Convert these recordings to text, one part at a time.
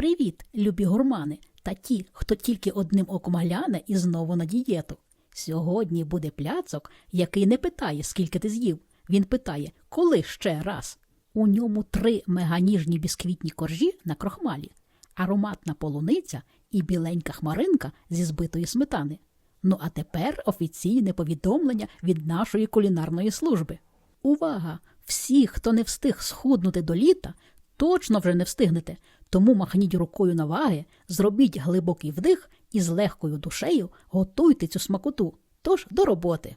Привіт, любі гурмани та ті, хто тільки одним оком гляне і знову на дієту. Сьогодні буде пляцок, який не питає, скільки ти з'їв. Він питає, коли ще раз. У ньому три меганіжні бісквітні коржі на крохмалі, ароматна полуниця і біленька хмаринка зі збитої сметани. Ну а тепер офіційне повідомлення від нашої кулінарної служби. Увага! Всі, хто не встиг схуднути до літа, точно вже не встигнете, тому махніть рукою на ваги, зробіть глибокий вдих і з легкою душею готуйте цю смакоту. Тож до роботи.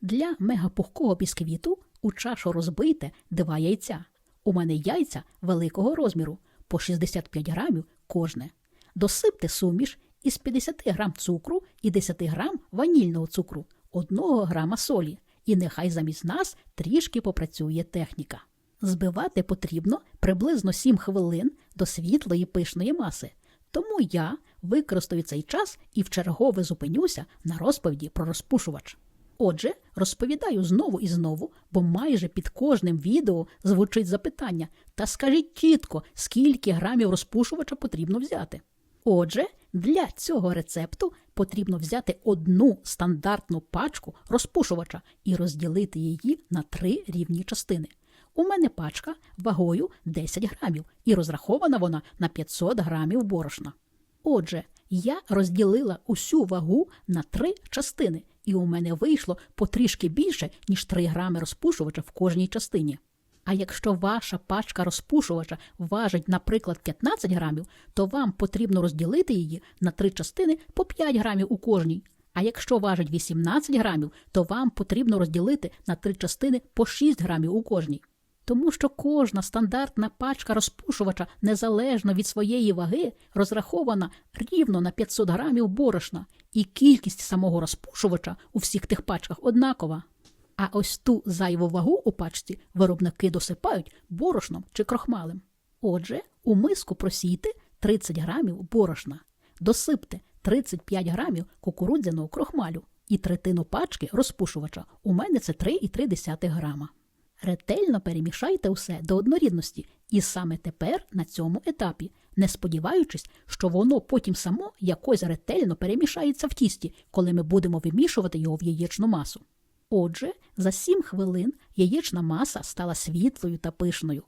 Для мегапухкого бісквіту у чашу розбийте два яйця. У мене яйця великого розміру по 65 грамів кожне. Досипте суміш із 50 грам цукру і 10 грам ванільного цукру, 1 грама солі. І нехай замість нас трішки попрацює техніка. Збивати потрібно приблизно 7 хвилин до світлої пишної маси. Тому я використаю цей час і вчергове зупинюся на розповіді про розпушувач. Отже, розповідаю знову і знову, бо майже під кожним відео звучить запитання та скажіть чітко, скільки грамів розпушувача потрібно взяти. Отже, для цього рецепту потрібно взяти одну стандартну пачку розпушувача і розділити її на три рівні частини. У мене пачка вагою 10 грамів, і розрахована вона на 500 грамів борошна. Отже, я розділила усю вагу на три частини, і у мене вийшло потрішки більше, ніж 3 грами розпушувача в кожній частині. А якщо ваша пачка розпушувача важить, наприклад, 15 грамів, то вам потрібно розділити її на три частини по 5 грамів у кожній. А якщо важить 18 грамів, то вам потрібно розділити на три частини по 6 грамів у кожній. Тому що кожна стандартна пачка розпушувача, незалежно від своєї ваги, розрахована рівно на 500 грамів борошна, і кількість самого розпушувача у всіх тих пачках однакова. А ось ту зайву вагу у пачці виробники досипають борошном чи крохмалем. Отже, у миску просійте 30 грамів борошна, досипте 35 грамів кукурудзяного крохмалю і третину пачки розпушувача. У мене це 3,3 грама. Ретельно перемішайте усе до однорідності, і саме тепер на цьому етапі, не сподіваючись, що воно потім само якось ретельно перемішається в тісті, коли ми будемо вимішувати його в яєчну масу. Отже, за 7 хвилин яєчна маса стала світлою та пишною.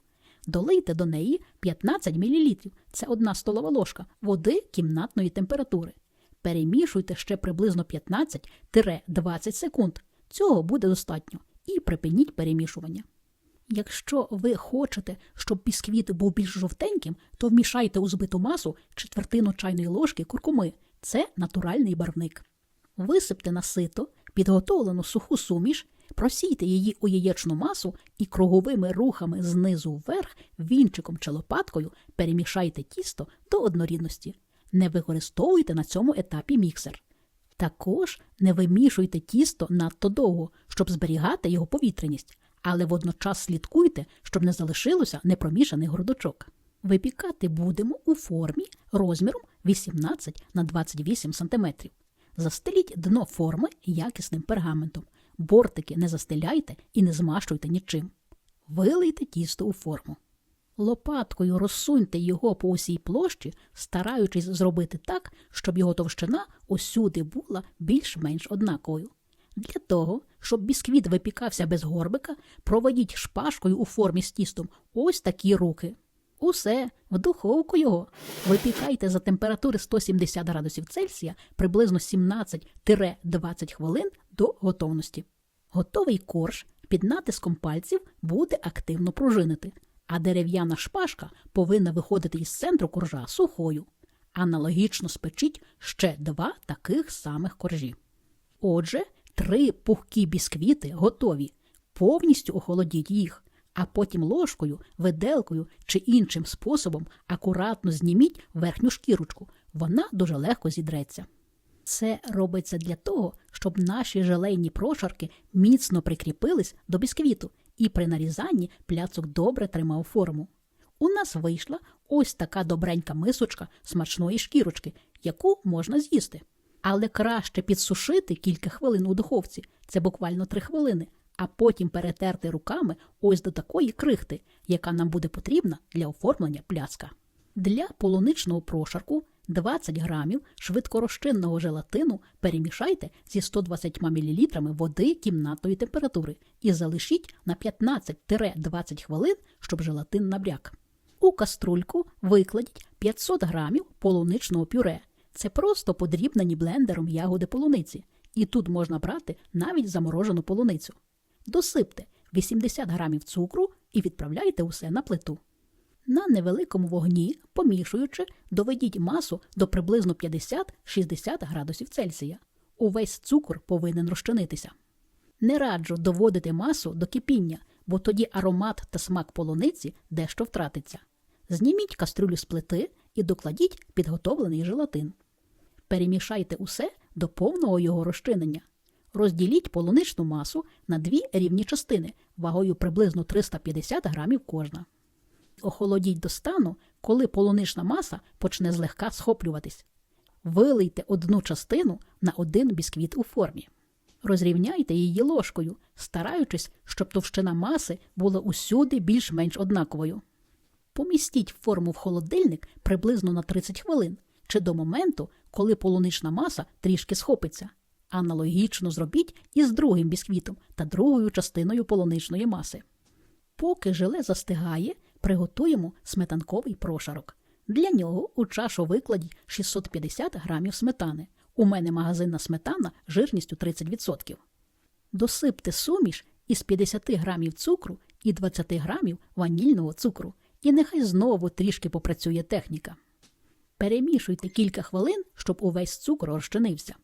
Долийте до неї 15 мл, це одна столова ложка води кімнатної температури. Перемішуйте ще приблизно 15-20 секунд. Цього буде достатньо. І припиніть перемішування. Якщо ви хочете, щоб бісквіт був більш жовтеньким, то вмішайте у збиту масу четвертину чайної ложки куркуми. Це натуральний барвник. Висипте на сито підготовлену суху суміш, просійте її у яєчну масу і круговими рухами знизу вверх, вінчиком чи лопаткою перемішайте тісто до однорідності. Не використовуйте на цьому етапі міксер. Також не вимішуйте тісто надто довго, щоб зберігати його повітряність, але водночас слідкуйте, щоб не залишилося непромішаних грудочок. Випікати будемо у формі розміром 18 на 28 см. Застеліть дно форми якісним пергаментом. Бортики не застеляйте і не змащуйте нічим. Вилийте тісто у форму. Лопаткою розсуньте його по усій площі, стараючись зробити так, щоб його товщина усюди була більш-менш однаковою. Для того, щоб бісквіт випікався без горбика, проведіть шпажкою у формі з тістом ось такі руки. Усе, в духовку його. Випікайте за температури 170 градусів Цельсія приблизно 17-20 хвилин до готовності. Готовий корж під натиском пальців буде активно пружинити, а дерев'яна шпажка повинна виходити із центру коржа сухою. Аналогічно спечіть ще два таких самих коржі. Отже, три пухкі бісквіти готові. Повністю охолодіть їх, а потім ложкою, виделкою чи іншим способом акуратно зніміть верхню шкірочку. Вона дуже легко зідреться. Це робиться для того, щоб наші желейні прошарки міцно прикріпились до бісквіту і при нарізанні пляцок добре тримав форму. У нас вийшла ось така добренька мисочка смачної шкірочки, яку можна з'їсти. Але краще підсушити кілька хвилин у духовці, це буквально три хвилини, а потім перетерти руками ось до такої крихти, яка нам буде потрібна для оформлення пляцка. Для полуничного прошарку 20 грамів швидкорозчинного желатину перемішайте зі 120 мл води кімнатної температури і залишіть на 15-20 хвилин, щоб желатин набряк. У каструльку викладіть 500 грамів полуничного пюре. Це просто подрібнені блендером ягоди полуниці, і тут можна брати навіть заморожену полуницю. Досипте 80 грамів цукру і відправляйте усе на плиту. На невеликому вогні, помішуючи, доведіть масу до приблизно 50-60 градусів Цельсія. Увесь цукор повинен розчинитися. Не раджу доводити масу до кипіння, бо тоді аромат та смак полуниці дещо втратиться. Зніміть кастрюлю з плити і докладіть підготовлений желатин. Перемішайте усе до повного його розчинення. Розділіть полуничну масу на дві рівні частини вагою приблизно 350 грамів кожна. Охолодіть до стану, коли полунична маса почне злегка схоплюватись. Вилийте одну частину на один бісквіт у формі. Розрівняйте її ложкою, стараючись, щоб товщина маси була усюди більш-менш однаковою. Помістіть форму в холодильник приблизно на 30 хвилин чи до моменту, коли полунична маса трішки схопиться. Аналогічно зробіть і з другим бісквітом та другою частиною полуничної маси. Поки желе застигає, приготуємо сметанковий прошарок. Для нього у чашу викладіть 650 грамів сметани. У мене магазинна сметана жирністю 30%. Досипте суміш із 50 грамів цукру і 20 грамів ванільного цукру. І нехай знову трішки попрацює техніка. Перемішуйте кілька хвилин, щоб увесь цукор розчинився.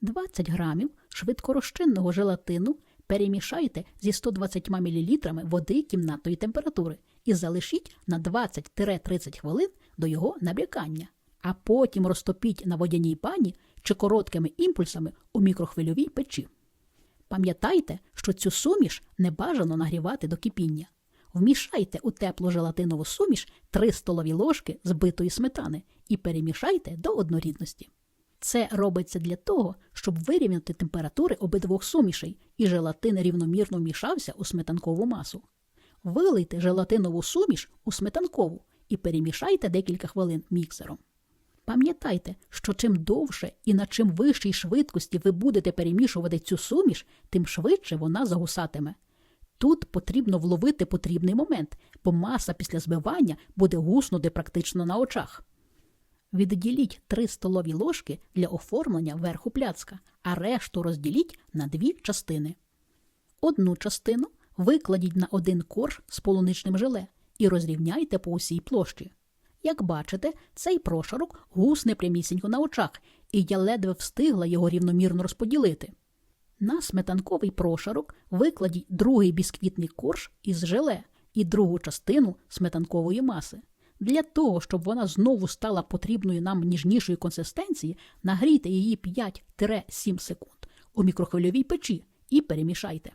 20 грамів швидкорозчинного желатину перемішайте зі 120 мл води кімнатної температури і залишіть на 20-30 хвилин до його набрякання, а потім розтопіть на водяній пані чи короткими імпульсами у мікрохвильовій печі. Пам'ятайте, що цю суміш не бажано нагрівати до кипіння. Вмішайте у теплу желатинову суміш 3 столові ложки збитої сметани і перемішайте до однорідності. Це робиться для того, щоб вирівняти температури обидвох сумішей і желатин рівномірно вмішався у сметанкову масу. Вилийте желатинову суміш у сметанкову і перемішайте декілька хвилин міксером. Пам'ятайте, що чим довше і на чим вищій швидкості ви будете перемішувати цю суміш, тим швидше вона загусатиме. Тут потрібно вловити потрібний момент, бо маса після збивання буде гуснути практично на очах. Відділіть 3 столові ложки для оформлення верху пляцка, а решту розділіть на дві частини. Одну частину викладіть на один корж з полуничним желе і розрівняйте по усій площі. Як бачите, цей прошарок гусне прямісінько на очах, і я ледве встигла його рівномірно розподілити. На сметанковий прошарок викладіть другий бісквітний корж із желе і другу частину сметанкової маси. Для того, щоб вона знову стала потрібною нам ніжнішої консистенції, нагрійте її 5-7 секунд у мікрохвильовій печі і перемішайте.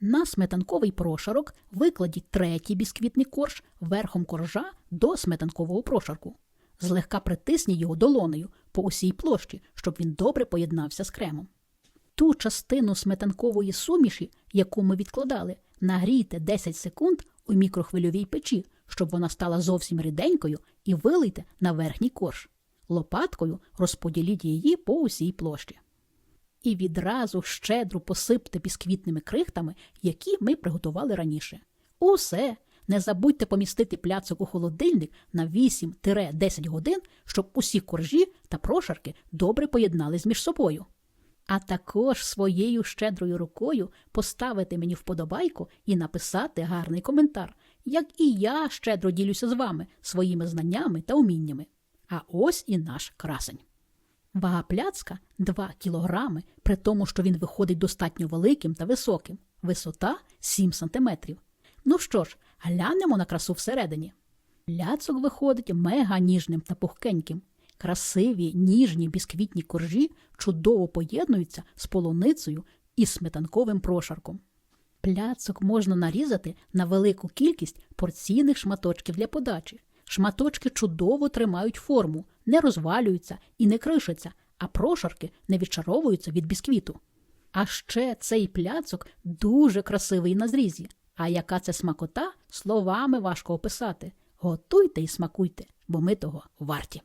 На сметанковий прошарок викладіть третій бісквітний корж верхом коржа до сметанкового прошарку. Злегка притисніть його долонею по усій площі, щоб він добре поєднався з кремом. Ту частину сметанкової суміші, яку ми відкладали, нагрійте 10 секунд у мікрохвильовій печі, щоб вона стала зовсім ріденькою, і вилийте на верхній корж. Лопаткою розподіліть її по усій площі. І відразу щедро посипте бісквітними крихтами, які ми приготували раніше. Усе! Не забудьте помістити пляцок у холодильник на 8-10 годин, щоб усі коржі та прошарки добре поєднались між собою. А також своєю щедрою рукою поставити мені вподобайку і написати гарний коментар, як і я щедро ділюся з вами своїми знаннями та уміннями. А ось і наш красень. Вага пляцка 2 кілограми, при тому, що він виходить достатньо великим та високим, висота 7 сантиметрів. Ну що ж, глянемо на красу всередині. Пляцок виходить мега ніжним та пухкеньким. Красиві ніжні бісквітні коржі чудово поєднуються з полуницею і сметанковим прошарком. Пляцок можна нарізати на велику кількість порційних шматочків для подачі. Шматочки чудово тримають форму, не розвалюються і не кришаться, а прошарки не відчаровуються від бісквіту. А ще цей пляцок дуже красивий на зрізі. А яка це смакота, словами важко описати. Готуйте і смакуйте, бо ми того варті.